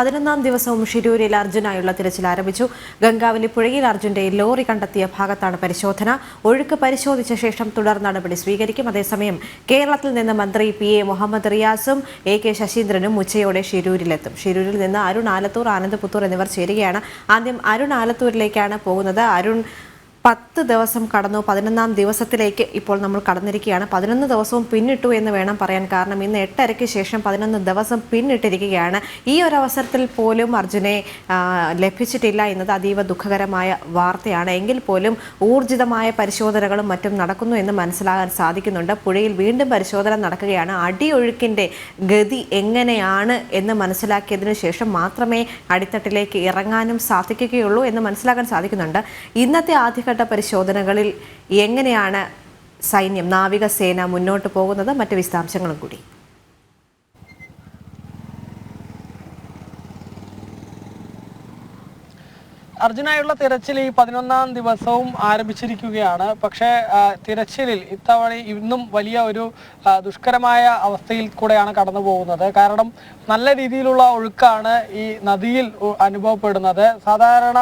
പതിനൊന്നാം ദിവസവും ഷിരൂരിൽ അർജുനായുള്ള തിരച്ചിൽ ആരംഭിച്ചു. ഗംഗാവലി പുഴയിൽ അർജുന്റെ ലോറി കണ്ടെത്തിയ ഭാഗത്താണ് പരിശോധന. ഒഴുക്ക് പരിശോധിച്ച ശേഷം തുടർ നടപടി സ്വീകരിക്കും. അതേസമയം കേരളത്തിൽ നിന്ന് മന്ത്രി പി എ മുഹമ്മദ് റിയാസും എ കെ ശശീന്ദ്രനും ഉച്ചയോടെ ഷിരൂരിലെത്തും. ഷിരൂരിൽ നിന്ന് അരുൺ ആലത്തൂർ ആനന്ദ് പുത്തൂർ എന്നിവർ ചേരുകയാണ്. ആദ്യം അരുൺ ആലത്തൂരിലേക്കാണ് പോകുന്നത്. അരുൺ പത്ത് ദിവസം കടന്നു. പതിനൊന്നാം ദിവസത്തിലേക്ക് ഇപ്പോൾ നമ്മൾ കടന്നിരിക്കുകയാണ്. പതിനൊന്ന് ദിവസവും പിന്നിട്ടു എന്ന് വേണം പറയാൻ കാരണം ഇന്ന് എട്ടരയ്ക്ക് ശേഷം പതിനൊന്ന് ദിവസം പിന്നിട്ടിരിക്കുകയാണ്. ഈ ഒരു അവസരത്തിൽ പോലും അർജുനെ ലഭിച്ചിട്ടില്ല എന്നത് അതീവ ദുഃഖകരമായ വാർത്തയാണ്. എങ്കിൽ പോലും ഊർജിതമായ പരിശോധനകളും മറ്റും നടക്കുന്നു എന്ന് മനസ്സിലാകാൻ സാധിക്കുന്നുണ്ട്. പുഴയിൽ വീണ്ടും പരിശോധന നടക്കുകയാണ്. അടിയൊഴുക്കിന്റെ ഗതി എങ്ങനെയാണ് എന്ന് മനസ്സിലാക്കിയതിനു ശേഷം മാത്രമേ അടിത്തട്ടിലേക്ക് ഇറങ്ങാനും സാധിക്കുകയുള്ളൂ എന്ന് മനസ്സിലാക്കാൻ സാധിക്കുന്നുണ്ട്. ഇന്നത്തെ ആദ്യഘട്ട പരിശോധനകളിൽ എങ്ങനെയാണ് സൈന്യം നാവികസേന മുന്നോട്ട് പോകുന്നത്? മറ്റ് വിശദാംശങ്ങളും കൂടി. അർജുനായുള്ള തിരച്ചിൽ ഈ പതിനൊന്നാം ദിവസവും ആരംഭിച്ചിരിക്കുകയാണ്. പക്ഷേ തിരച്ചിലിൽ ഇത്തവണ ഇന്നും വലിയ ഒരു ദുഷ്കരമായ അവസ്ഥയിൽ കൂടെയാണ് കടന്നു പോകുന്നത്. കാരണം നല്ല രീതിയിലുള്ള ഒഴുക്കാണ് ഈ നദിയിൽ അനുഭവപ്പെടുന്നത്. സാധാരണ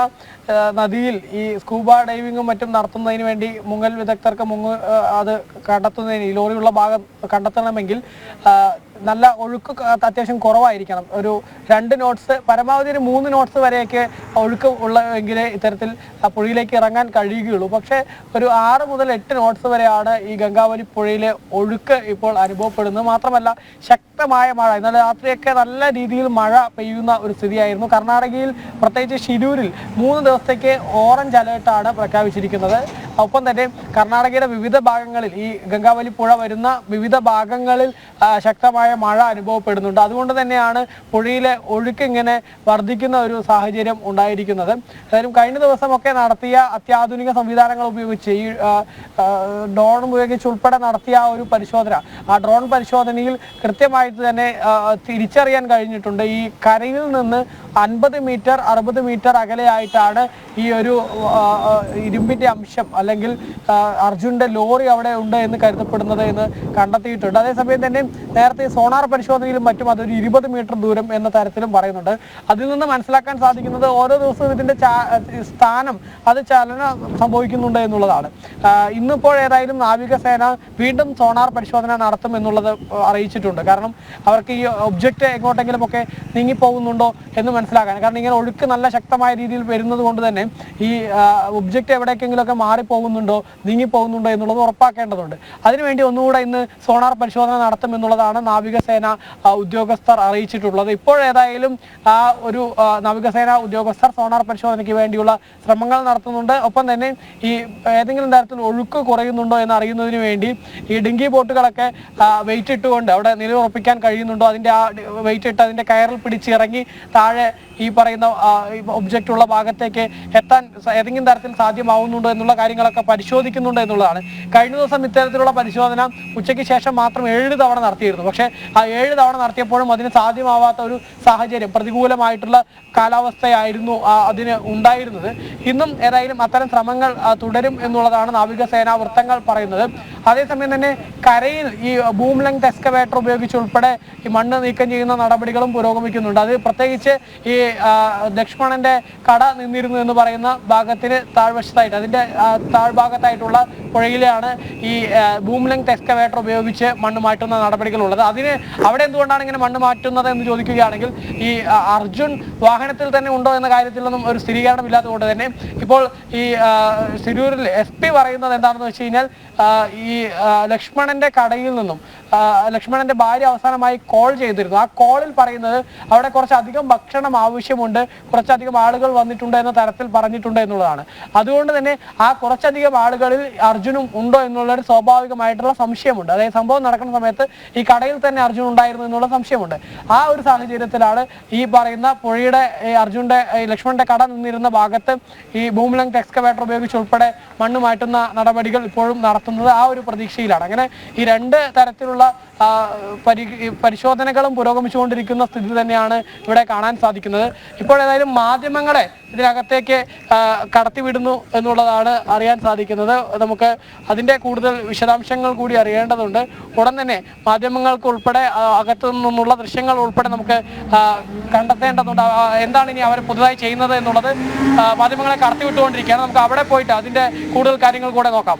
നദിയിൽ ഈ സ്കൂബ ഡൈവിങ്ങും മറ്റും നടത്തുന്നതിന് വേണ്ടി മുങ്ങൽ വിദഗ്ധർക്ക് മുങ്ങ് അത് കണ്ടെത്തുന്നതിന് ഈ ലോറിയുള്ള ഭാഗം കണ്ടെത്തണമെങ്കിൽ നല്ല ഒഴുക്ക് അത്യാവശ്യം കുറവായിരിക്കണം. ഒരു രണ്ട് നോട്ട്സ് പരമാവധി ഒരു മൂന്ന് നോട്ട്സ് വരെയൊക്കെ ഒഴുക്ക് ഉള്ളെങ്കിലേ ഇത്തരത്തിൽ പുഴയിലേക്ക് ഇറങ്ങാൻ കഴിയുകയുള്ളൂ. പക്ഷേ ഒരു ആറ് മുതൽ എട്ട് നോട്ട്സ് വരെയാണ് ഈ ഗംഗാവലി പുഴയിലെ ഒഴുക്ക് ഇപ്പോൾ അനുഭവപ്പെടുന്നത്. മാത്രമല്ല ശക്തമായ മഴ. ഇന്നലെ രാത്രിയൊക്കെ നല്ല രീതിയിൽ മഴ പെയ്യുന്ന ഒരു സ്ഥിതിയായിരുന്നു. കർണാടകയിൽ പ്രത്യേകിച്ച് ഷിരൂരിൽ മൂന്ന് ദിവസത്തേക്ക് ഓറഞ്ച് അലേർട്ടാണ് പ്രഖ്യാപിച്ചിരിക്കുന്നത്. ഒപ്പം തന്നെ കർണാടകയുടെ വിവിധ ഭാഗങ്ങളിൽ ഈ ഗംഗാവലി പുഴ വരുന്ന വിവിധ ഭാഗങ്ങളിൽ ശക്തമായ മഴ അനുഭവപ്പെടുന്നുണ്ട്. അതുകൊണ്ട് തന്നെയാണ് പുഴയിലെ ഒഴുക്ക് ഇങ്ങനെ വർദ്ധിക്കുന്ന ഒരു സാഹചര്യം ഉണ്ടായിരിക്കുന്നത്. എന്തായാലും കഴിഞ്ഞ ദിവസമൊക്കെ നടത്തിയ അത്യാധുനിക സംവിധാനങ്ങൾ ഉപയോഗിച്ച് ഈ ഡ്രോൺ ഉപയോഗിച്ച് ഉൾപ്പെടെ നടത്തിയ ഒരു പരിശോധന ആ ഡ്രോൺ പരിശോധനയിൽ കൃത്യമായിട്ട് തന്നെ തിരിച്ചറിയാൻ കഴിഞ്ഞിട്ടുണ്ട്. ഈ കരയിൽ നിന്ന് അൻപത് മീറ്റർ അറുപത് മീറ്റർ അകലെയായിട്ടാണ് ഈ ഒരു ഇരുമ്പിന്റെ അംശം അല്ലെങ്കിൽ അർജുന്റെ ലോറി അവിടെ ഉണ്ട് എന്ന് കരുതപ്പെടുന്നത് എന്ന് കണ്ടെത്തിയിട്ടുണ്ട്. അതേസമയം തന്നെ നേരത്തെ സോണാർ പരിശോധനയിലും മറ്റും അതൊരു ഇരുപത് മീറ്റർ ദൂരം എന്ന തരത്തിലും പറയുന്നുണ്ട്. അതിൽ നിന്ന് മനസ്സിലാക്കാൻ സാധിക്കുന്നത് ഓരോ ദിവസവും ഇതിന്റെ സ്ഥാനം അത് ചലനം സംഭവിക്കുന്നുണ്ട് എന്നുള്ളതാണ്. ഇന്നിപ്പോൾ ഏതായാലും നാവികസേന വീണ്ടും സോണാർ പരിശോധന നടത്തും എന്നുള്ളത് അറിയിച്ചിട്ടുണ്ട്. കാരണം അവർക്ക് ഈ ഒബ്ജക്റ്റ് എങ്ങോട്ടെങ്കിലും ഒക്കെ നീങ്ങിപ്പോകുന്നുണ്ടോ എന്ന് മനസ്സിലാക്കാൻ. കാരണം ഇങ്ങനെ ഒഴുക്ക് നല്ല ശക്തമായ രീതിയിൽ വരുന്നത് കൊണ്ട് തന്നെ ഈ ഒബ്ജക്റ്റ് എവിടേക്കെങ്കിലും ഒക്കെ മാറിപ്പോകുന്നുണ്ടോ നീങ്ങിപ്പോകുന്നുണ്ടോ എന്നുള്ളത് ഉറപ്പാക്കേണ്ടതുണ്ട്. അതിനുവേണ്ടി ഒന്നുകൂടെ ഇന്ന് സോണാർ പരിശോധന നടത്തും എന്നുള്ളതാണ് നാവികസേന ഉദ്യോഗസ്ഥർ അറിയിച്ചിട്ടുള്ളത്. ഇപ്പോഴേതായാലും ആ ഒരു നാവികസേന ഉദ്യോഗസ്ഥർ സോണാർ പരിശോധനയ്ക്ക് വേണ്ടിയുള്ള ശ്രമങ്ങൾ നടത്തുന്നുണ്ട്. ഒപ്പം തന്നെ ഈ ഏതെങ്കിലും തരത്തിൽ ഒഴുക്ക് കുറയുന്നുണ്ടോ എന്ന് അറിയുന്നതിന് വേണ്ടി ഈ ഡിങ്കി ബോട്ടുകളൊക്കെ വെയിറ്റ് ഇട്ടുകൊണ്ട് അവിടെ നിലയുറപ്പിക്കാൻ കഴിയുന്നുണ്ടോ? അതിന്റെ ആ വെയിറ്റ് ഇട്ട് അതിന്റെ കയറിൽ പിടിച്ചിറങ്ങി താഴെ ഈ പറയുന്ന ഒബ്ജക്റ്റ് ഉള്ള ഭാഗത്തേക്ക് എത്താൻ ഏതെങ്കിലും തരത്തിൽ സാധ്യമാവുന്നുണ്ടോ എന്നുള്ള കാര്യങ്ങളൊക്കെ പരിശോധിക്കുന്നുണ്ട് എന്നുള്ളതാണ്. കഴിഞ്ഞ ദിവസം ഇത്തരത്തിലുള്ള പരിശോധന ഉച്ചയ്ക്ക് ശേഷം മാത്രം ഏഴ് തവണ നടത്തിയിരുന്നു. പക്ഷേ ആ ഏഴ് തവണ നടത്തിയപ്പോഴും അതിന് സാധ്യമാവാത്ത ഒരു സാഹചര്യം പ്രതികൂലമായിട്ടുള്ള കാലാവസ്ഥയായിരുന്നു അതിന് ഉണ്ടായിരുന്നത്. ഇന്നും ഏതായാലും അത്തരം ശ്രമങ്ങൾ തുടരും എന്നുള്ളതാണ് നാവികസേനാ വൃത്തങ്ങൾ പറയുന്നത്. അതേസമയം തന്നെ കരയിൽ ഈ ബൂം ലെങ്ത് എക്സ്കവേറ്റർ ഉപയോഗിച്ച് ഉൾപ്പെടെ ഈ മണ്ണ് നീക്കം ചെയ്യുന്ന നടപടികളും പുരോഗമിക്കുന്നുണ്ട്. അത് പ്രത്യേകിച്ച് ഈ ലക്ഷ്മണന്റെ കട നിന്നിരുന്നു എന്ന് പറയുന്ന ഭാഗത്തിന് താഴ്വശത്തായിട്ട് അതിന്റെ താഴ്ഭാഗത്തായിട്ടുള്ള പുഴയിലാണ് ഈ ബൂം ലെങ്ത് എക്സ്കവേറ്റർ ഉപയോഗിച്ച് മണ്ണ് മാറ്റുന്ന നടപടികളുള്ളത്. അതിന് അവിടെ എന്തുകൊണ്ടാണ് ഇങ്ങനെ മണ്ണ് മാറ്റുന്നത് എന്ന് ചോദിക്കുകയാണെങ്കിൽ ഈ അർജുൻ വാഹനത്തിൽ തന്നെ ഉണ്ടോ എന്ന കാര്യത്തിലൊന്നും ഒരു സ്ഥിരീകരണം ഇല്ലാത്തതുകൊണ്ട് തന്നെ ഇപ്പോൾ ഈ സിരൂരിൽ എസ് പി പറയുന്നത് എന്താണെന്ന് വെച്ച് കഴിഞ്ഞാൽ ഈ ലക്ഷ്മണന്റെ കടയിൽ നിന്നും ലക്ഷ്മണന്റെ ഭാര്യ അവസാനമായി കോൾ ചെയ്തിരുന്നു. ആ കോളിൽ പറയുന്നത് അവിടെ കുറച്ചധികം ഭക്ഷണം ആവശ്യമുണ്ട് കുറച്ചധികം ആളുകൾ വന്നിട്ടുണ്ട് എന്ന തരത്തിൽ പറഞ്ഞിട്ടുണ്ട് എന്നുള്ളതാണ്. അതുകൊണ്ട് തന്നെ ആ കുറച്ചധികം ആളുകളിൽ അർജുനും ഉണ്ടോ എന്നുള്ളൊരു സ്വാഭാവികമായിട്ടുള്ള സംശയമുണ്ട്. അതായത് സംഭവം നടക്കുന്ന സമയത്ത് ഈ കടയിൽ തന്നെ അർജുൻ ഉണ്ടായിരുന്നു എന്നുള്ള സംശയമുണ്ട്. ആ ഒരു സാഹചര്യത്തിലാണ് ഈ പറയുന്ന പുഴയുടെ ഈ അർജുന്റെ ലക്ഷ്മണന്റെ കട നിന്നിരുന്ന ഭാഗത്ത് ഈ ബൂം എക്സ്കവേറ്റർ ഉപയോഗിച്ച് ഉൾപ്പെടെ മണ്ണ് മാറ്റുന്ന നടപടികൾ ഇപ്പോഴും നടത്തുന്നത് ആ ഒരു പ്രതീക്ഷയിലാണ്. അങ്ങനെ ഈ രണ്ട് തരത്തിലുള്ള പരിശോധനകളും പുരോഗമിച്ചുകൊണ്ടിരിക്കുന്ന സ്ഥിതി തന്നെയാണ് ഇവിടെ കാണാൻ സാധിക്കുന്നത്. ഇപ്പോൾ ഏതായാലും മാധ്യമങ്ങളെ ഇതിനകത്തേക്ക് കടത്തിവിടുന്നു എന്നുള്ളതാണ് അറിയാൻ സാധിക്കുന്നത്. നമുക്ക് അതിന്റെ കൂടുതൽ വിശദാംശങ്ങൾ കൂടി അറിയേണ്ടതുണ്ട്. ഉടൻ തന്നെ മാധ്യമങ്ങൾക്ക് ഉൾപ്പെടെ അകത്തു നിന്നുള്ള ദൃശ്യങ്ങൾ ഉൾപ്പെടെ നമുക്ക് കണ്ടെത്തേണ്ടതുണ്ട്. എന്താണ് ഇനി അവർ പുതുതായി ചെയ്യുന്നത് എന്നുള്ളത് മാധ്യമങ്ങളെ കടത്തിവിട്ടുകൊണ്ടിരിക്കുകയാണ്. നമുക്ക് അവിടെ പോയിട്ട് അതിന്റെ കൂടുതൽ കാര്യങ്ങൾ കൂടെ നോക്കാം.